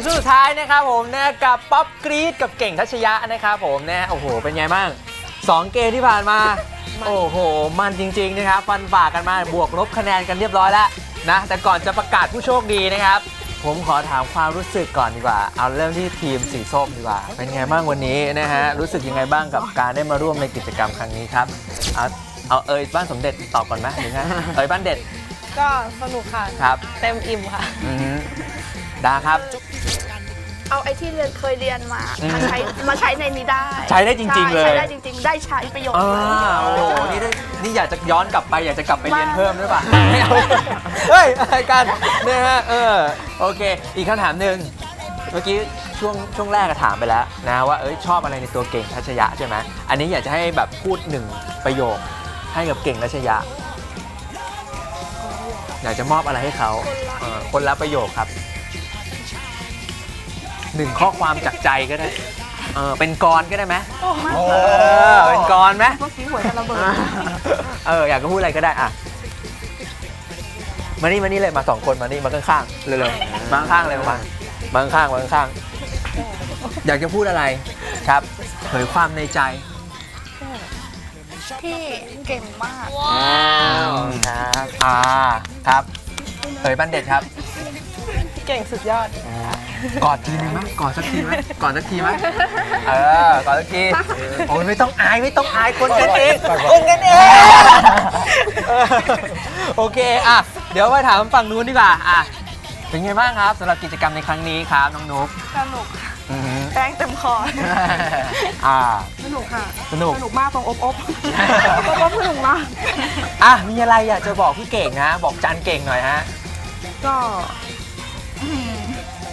สู่ช่วงสุดท้ายนะครับผมนะกับป๊อปกรีดกับเก่งทัชยะนะครับผมนะโอ้โห เป็นไงบ้างสองเกมที่ผ่านมา โอ้โห มันจริง ๆ นะครับฟันฝ่ากันมาบวกลบคะแนนกันเรียบร้อยแล้วนะ แต่ก่อนจะประกาศผู้โชคดีนะครับ ผมขอถามความรู้สึกก่อนดีกว่า เอาเริ่มที่ทีมสีส้มดีกว่า เป็นไงบ้างวันนี้นะฮะรู้สึกยังไงบ้างกับการได้มาร่วมในกิจกรรมครั้งนี้ครับเอาเอาเอยบ้านสมเด็จตอบก่อนไหมหรือไงเอยบ้านเด็ดก็สนุกค่ะ ครับ เต็มอิ่มค่ะ อือฮึดาครับ เอาไอ้ที่เรียนเคยเรียนมาอืมมาใช้มาใช้ในนี้ได้ใช้ได้จริงๆเลย ใช้ได้จริงๆ ได้ใช้ประโยชน์ อ่าเลยโอ้โหนี่ได้นี่อยากจะย้อนกลับไปอยากจะกลับไปเรียนเพิ่มด้วยป่ะไม่เอาเฮ้ยอะไรกันเนี่ยฮะเออโอเค อีกคำถามหนึ่งเมื่อกี้ช่วงช่วงแรกอะถามไปแล้วนะว่าเอ้ยชอบอะไรในตัวเก่งทัชยะใช่ไหมอันนี้อยากจะให้แบบพูดหนึ่งประโยคให้กับเก่งทัชยะ อยากจะมอบอะไรให้เขาเออคนละประโยคครับ หนึ่งข้อความจากใจก็ได้เออเป็นกรก็ได้ไหมเออเป็นกรไหมเมื่อกี้หัวจะระเบิดเอออยากจะพูดอะไรก็ได้อะมานี่มานี่เลยมาสองคนมานี่มาข้างๆเลยๆมาข้างๆเลยมามาข้างๆมาข้างๆอยากจะพูดอะไรครับเผยความในใจพี่เก่งมากครับอ่าครับเผยบันเด็ดครับ เก่งสุดยอด กอดทีนึงไหมกอดสักทีไหมกอดสักทีไหมเออกอดสักทีโอ้ยไม่ต้องอายไม่ต้องอายคนกันเองคนกันเองเออโอเคอะเดี๋ยวไปถามฝั่งนู้นดีกว่าอะเป็นไงบ้างครับสำหรับกิจกรรมในครั้งนี้ครับน้องนุ๊กสนุกค่ะอือหือแป้งเต็มคออ่า สนุกค่ะ สนุก สนุกมากตรงอบอบอบอบสนุกมากอะมีอะไรอยากจะบอกพี่เก่งนะ บอกจันเก่งหน่อยฮะ ก็อืม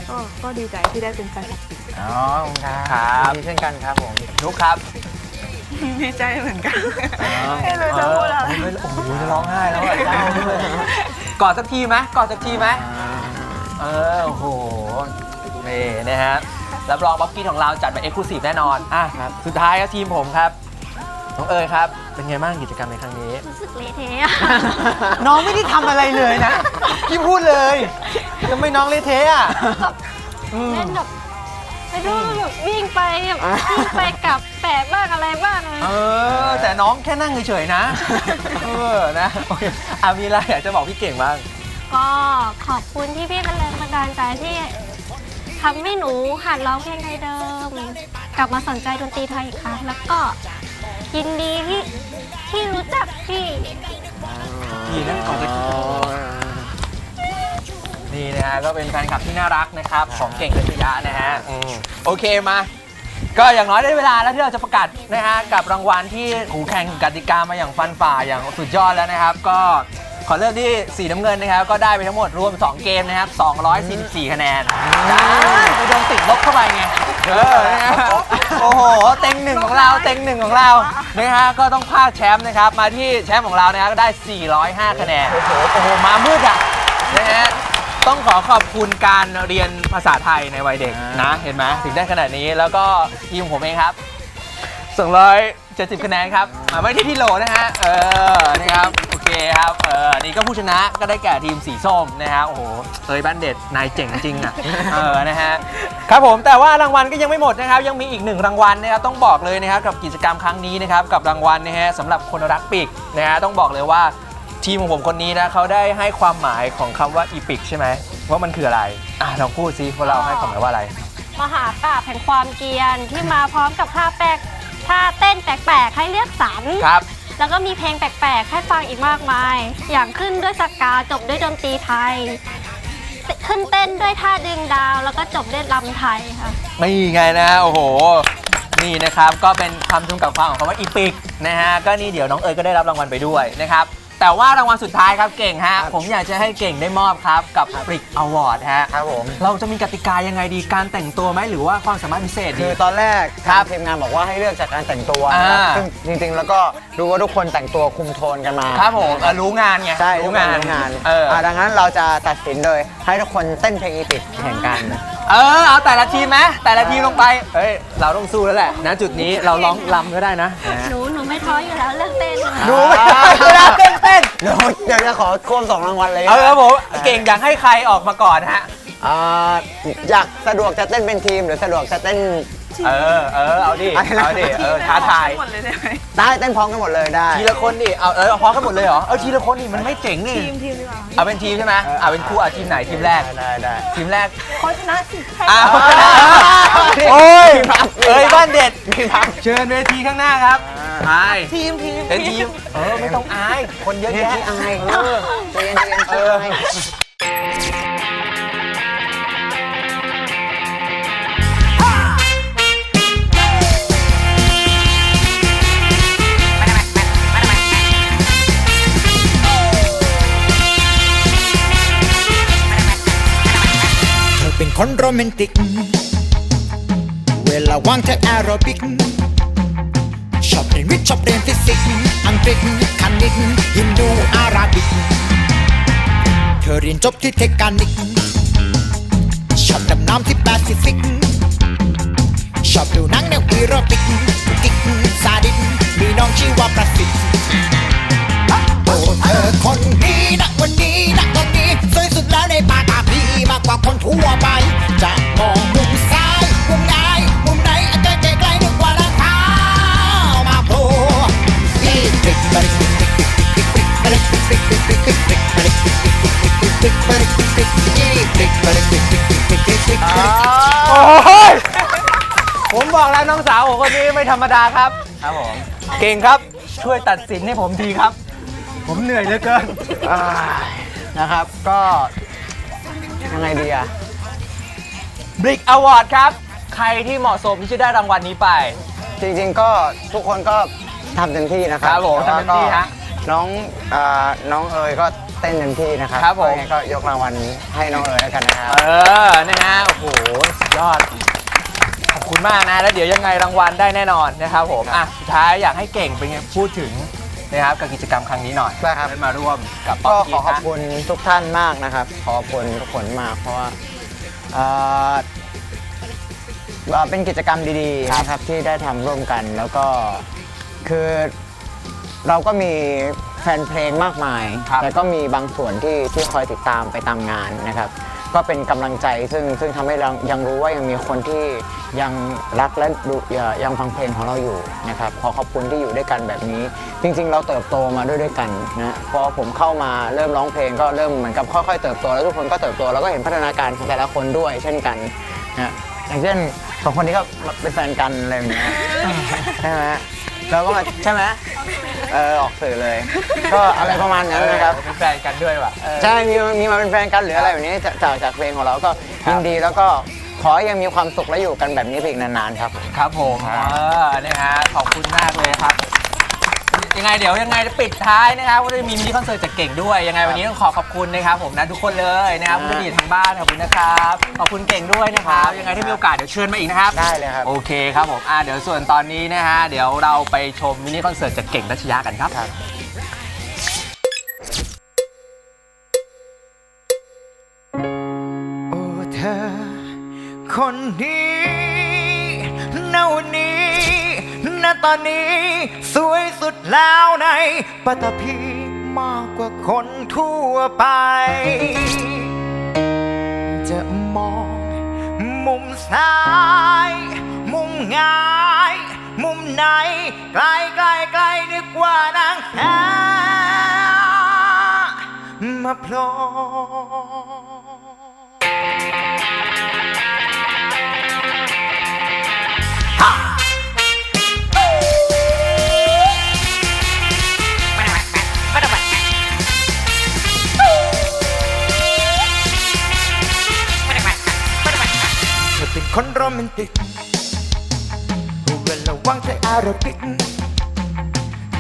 ก็ก็ดีใจที่ได้เป็นแฟนคลับอ๋อครับเช่นกันครับผมนุ๊กครับดีใจเหมือนกันไม่รู้จะพูดอะไรเโอ้โหจะร้องไห้แล้วอะเศร้าด้วยกอดสักทีไหมกอดสักทีไหมเออโอ้โหนี่นะฮะรับรองบ๊อบกี้ของเราจัดมาเอ็กซ์คลูซีฟแน่นอนอะสุดท้ายครับทีมผมครับน้องเอ๋ยครับ เป็นไงบ้างกิจกรรมในครั้งนี้ รู้สึกเละเทะอะน้องไม่ได้ทำอะไรเลยนะ พี่พูดเลยทำไมน้องเละเทะอะอืม เล่นแบบไม่รู้แบบวิ่งไปแบบวิ่งไปกลับแปลกบ้างอะไรบ้างเลยเออ แต่น้องแค่นั่งเฉยๆนะ เออ นะโอเคอะมีอะไรอยากจะบอกพี่เก่งบ้าง ก็ขอบคุณที่พี่เป็นแรงบันดาลใจที่ทำให้หนูหัดร้องเพลงไทยเดิม กลับมาสนใจดนตรีไทยอีกครั้งแล้วก็ ยินดีที่ที่รู้จักพี่นี่นะก่อนจะนี่นะฮะก็เป็นแฟนคลับที่น่ารักนะครับ ของเก่งกัญยะนะฮะอืมโอเคมา ก็อย่างน้อยได้เวลาแล้วที่เราจะประกาศนะฮะกับรางวัลที่หูแข่งกติกามาอย่างฟันฝ่าอย่างสุดยอดแล้วนะครับ ก็ขอเริ่มที่สีน้ำเงินนะครับ ก็ได้ไปทั้งหมดรวม 2 เกมนะครับ244คะแนนได้ไปโดนติดลบเข้าไปไง เออนะฮะโอ้โห เต็งหนึ่งของเรา เต็งหนึ่งของเรานะฮะก็ต้องพากแชมป์นะครับ มาที่แชมป์ของเรานะครับก็ได้ 405 คะแนน โอ้โหโอ้โหมามืดอะนะฮะต้องขอขอบคุณการเรียนภาษาไทยในวัยเด็กนะ เห็นไหมถึงได้ขนาดนี้แล้วก็ทีมผมเองครับ270คะแนนครับมาไม่ที่ที่โหลนะฮะเออนะครับโอเคครับเออนี่ก็ผู้ชนะก็ได้แก่ทีมสีส้มนะฮะโอ้โหเอ้ยบ้านเด็ดนายเจ๋งจริงอะเออนะฮะครับผมแต่ว่ารางวัลก็ยังไม่หมดนะครับ ยังมีอีกหนึ่งรางวัลนะครับต้องบอกเลยนะครับกับกิจกรรมครั้งนี้นะครับกับรางวัลนะฮะสำหรับคนรักปีกนะฮะต้องบอกเลยว่าทีมของผมคนนี้นะเขาได้ให้ความหมายของคำว่าอีพิกใช่ไหมว่ามันคืออะไรอะลองพูดซิว่าเราให้ความหมายว่าอะไร มหากราบแห่งความเกรียนที่มาพร้อมกับท่าแปลกท่าเต้นแปลกๆให้เลือกสรร ครับ แล้วก็มีเพลงแปลกๆ ให้ฟังอีกมากมาย อย่างขึ้นด้วยสกาจบด้วยดนตรีไทย ขึ้นเต้นด้วยท่าดึงดาว แล้วก็จบด้วยลำไทยค่ะไม่ไงนะโอ้โห นี่นะครับก็เป็นความจุกับความของคำว่าอีพิกนะฮะก็นี่เดี๋ยวน้องเอ๋ยก็ได้รับรางวัลไปด้วยนะครับ แต่ว่ารางวัลสุดท้ายครับเก่งฮะ ผมอยากจะให้เก่งได้มอบครับ กับปริกอวอร์ดฮะ ครับผม เราจะมีกติกายังไงดีการแต่งตัวไหมหรือว่าความสามารถพิเศษคืดีอตอนแรกครัทาบงทีมงานบอกว่าให้เลือกจากการแต่งตัวนะครับอ่า ซึ่งจริงๆแล้วก็ดูว่าทุกคนแต่งตัวคุมโทนกันมาครับผมเออรู้งานไงใช่รู้ทุกคนงานรู้งานเอออาดังนั้นเราจะตัดสินโดยให้ทุกคนเต้นเพลงอีพิกแข่งกันเออเอาแต่ละทีมไหมแต่ละทีมลงไปเฮ้ยเราต้องสู้แล้วแหละนะจุดนี้เราร้องลำก็ได้นะ หนูหนูไม่ท้ออยู่แล้วเรื่องเต้นดูไม่ได้เวลาเต้นเต้น เดี๋ยวเดี๋ยวจะขอควบสองรางวัลเลยเออครับผมเก่งอยากให้ใครออกมาก่อนฮะ อ่าอยากสะดวกจะเต้นเป็นทีมหรือสะดวกจะเต้น เออเออเอาดิอะไรนะเอาดิเออท้าทาย หมดเลยได้ไหมได้เต้นพร้อมกันหมดเลยได้ ทีละคนดิ เอาเออเอาพร้อมกันหมดเลยเหรอ เอาทีละคนดิมันไม่เจ๋งนี่ทีมทีมดีกว่าเอาเป็นทีมใช่ไหมเอาเป็นคู่เอาทีมไหนทีมแรก ได้ได้ทีมแรกโค้ชนะสิให้อ้าวเอาดิโอ้ยทีมพับเอ้ยบ้า นเด็ดเชิญเวทีข้างหน้าครับอายทีมทีมเป็นทีมเออไม่ต้องอาย คนเยอะเฮ้ยแยะที่อายเออใจเย็นใจเย็นใจเออเย็นเธอเป็นคนโรแมนติก เวลาว่างเธอแอโรบิกชอบเรียนวิทย์ชอบเรียนฟิสิกส์อังกฤษคณิตฮินดูอาราบิก เธอเรียนจบที่เทคนิคชอบดำน้ำที่แปซิฟิก ชอบดูหนังแนวอีโรติกกิ๊กซาดิสมีน้องชื่อว่าประสิทธิ์โอ้เธอคนนี้นะวันนี้นะตอนนี้สวยสุดแล้วในปาตาพีมากกว่าคนทั่วไป จะมองมุม โอ้ยผมบอกแล้วน้องสาวผมคนนี้ไม่ธรรมดาครับ ครับผม เก่งครับ ช่วยตัดสินให้ผมทีครับ ผมเหนื่อยเหลือเกินอ่านะครับ ก็ยังไงดีอะบริกอวอร์ดครับ ใครที่เหมาะสมที่จะได้รางวัลนี้ไป จริงๆก็ทุกคนก็ทำเต็มที่นะครัครับผมแต่ว่าทำเต็มที่ฮะก็ น้องอ่าน้องเอ๋ยก็เต้นเต็มที่นะครับครับผม ก็ยังไงก็ยกรางวัลให้น้องเอ๋ยแล้วกันนะครับ เออ นะฮะ โอ้โห สุดยอด ขอบคุณมากนะ แล้วเดี๋ยวยังไงรางวัลได้แน่นอนนะครับผม อะ สุดท้ายอยากให้เก่งเป็นไงพูดถึงนะครับกับกิจกรรมครั้งนี้หน่อยได้ครับ ได้มาร่วมกับป๊อก็ปขกี้อขอบนะคุณทุกท่านมากนะครับ ขอขอบคุณทุกคนมากเพราะว่าเอ่อเอ่อเป็นกิจกรรมดีๆนะครับที่ได้ทำร่วมกัน แล้วก็คือ เราก็มีแฟนเพลงมากมาย ครับ แต่ก็มีบางส่วนที่ที่คอยติดตามไปตามงานนะครับ ก็เป็นกำลังใจซึ่งซึ่งทำให้เรายังรู้ว่ายังมีคนที่ยังรักและดูเอ่อยังฟังเพลงของเราอยู่นะครับ ขอขอบคุณที่อยู่ด้วยกันแบบนี้ จริง ๆ เราเติบโตมาด้วยด้วยกันนะพอผมเข้ามาเริ่มร้องเพลงก็เริ่มเหมือนกับค่อยๆเติบโตแล้วทุกคนก็เติบโตแล้วก็เห็นพัฒนาการของแต่ละคนด้วย เช่นกันนะอย่างเช่นสองคนนี้ก็เป็นแฟนกันอะไรแบบเนี้ย ใช่ไหมเราก็มาใช่ไหมเออออกสื่อเลย ก็อะไรประมาณนั้นนะครับ เป็นแฟนกันด้วยว่ะเออ ใช่ มีมีมาเป็นแฟนกันหรืออะไรแบบนี้จากจากจากเพลงของเราก็ครับยินดีแล้วก็ขอให้ยังมีความสุขและอยู่กันแบบนี้ไปอีกนานๆครับ ครับผมเออนะฮะขอบคุณมากเลยครับ ยังไงเดี๋ยวยังไงจะปิดท้ายนะครับก็จะมีมินิคอนเสิร์ตจากเก่งด้วย ยังไงวันนี้ต้องขอขอบคุณนะครับผมนะทุกคนเลยนะครับผู้ที่อยู่ทางบ้านขอบคุณนะครับ ขอบคุณเก่งด้วยนะครับ ยังไงถ้ามีโอกาสเดี๋ยวเชิญมาอีกนะครับ ได้เลยครับ โอเคครับผมอ่าเดี๋ยวส่วนตอนนี้นะฮะเดี๋ยวเราไปชมมินิคอนเสิร์ตจากเก่งรัชยากันครับครับโอ้เธอคนนี้ ตอนนี้ สวยสุดแล้วในปัตตภีมากกว่าคนทั่วไป จะมอง มุมซ้าย มุมงาย มุมไหน ไกลไกลไกลนึกว่านางแพ้มาโผล่เอเป็นคนโรแมนติกเวลาว่างเธอาราบิก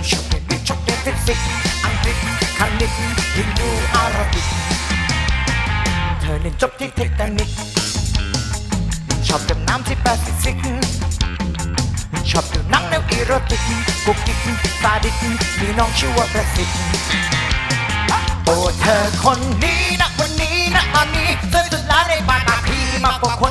ชอบเรียนวิทย์ชอบเรียนฟิสิกอังกฤษคณิตฮินดูอาราบิกเธอเรียนจบที่เทคนิคชอบดำน้ำที่แปซิฟิกชอบดูหนังแนวอีโรติกกุ๊กกิ๊กซาดิสมีน้องชื่อว่าประสิทธิ์โอ้เธอคนนี้นะ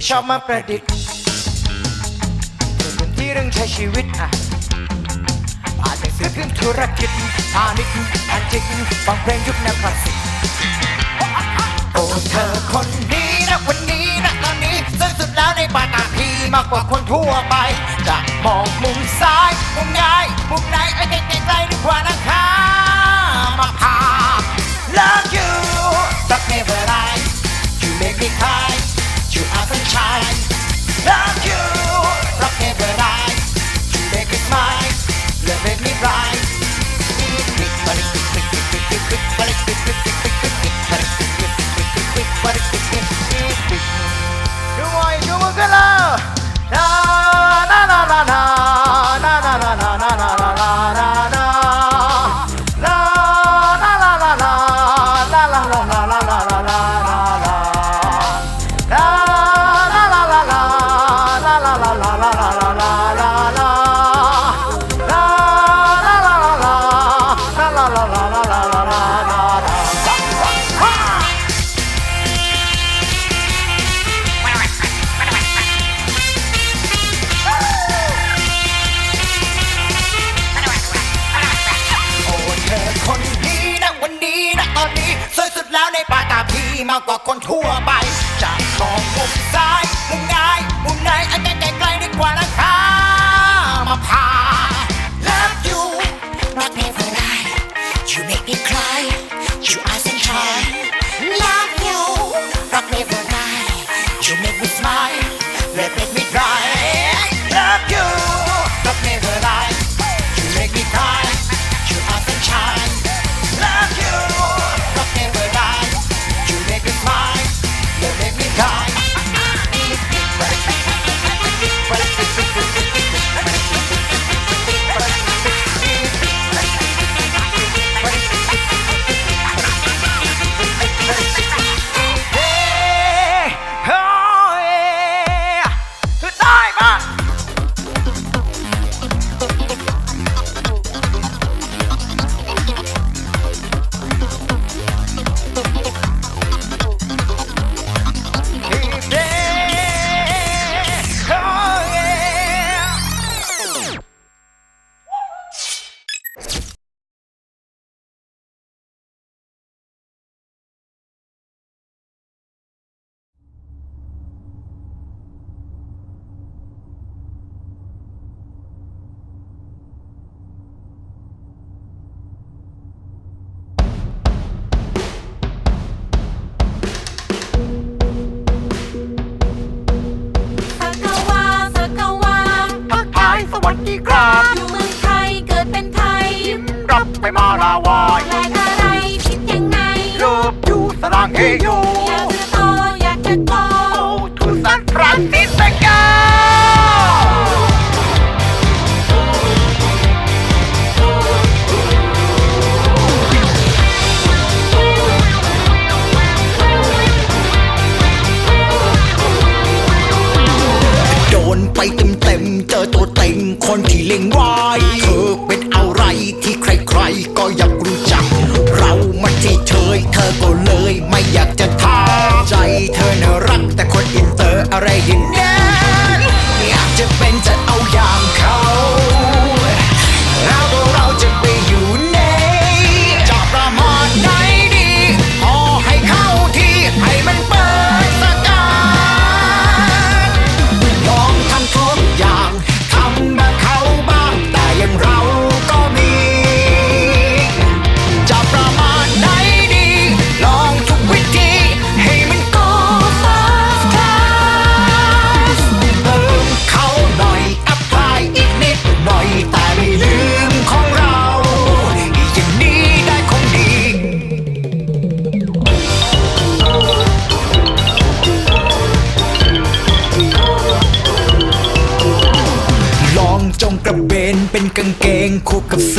ยชอบมาประดิษฐ์เรื่องที่เรื่องใช้ชีวิตอะอาจหนังสือเรื่องธุรกิจพาณิชย์อันจิกฟังเพลงยุคแนวคลาสสิกโอ้เธอคนนี้นะวันนี้นะตอนนี้สุดสุดแล้วในปาตาพีมากกว่าคนทั่วไปจะมองมุมซ้ายมุมไหนมุมไหนไอ้ใกล้ดีกว่านะคะมาพา love you ว่านะครั ไปมาลาวายแรงอะไรผิดยังไงเลิฟอยู่สร้างเออยู่ รักแต่คนอินเตอร์อะไรอย่างนี้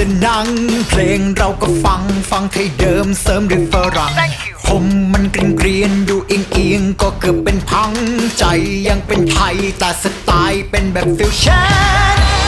สนั่งเพลงเราก็ฟังฟังไทยเดิมเสริมด้วยฝรั่งผมมันกรีนเกรียนดูเอียงเอียงก็เกือบเป็นพัง ใจยังเป็นไทยแต่สไตล์เป็นแบบฟิวชั่น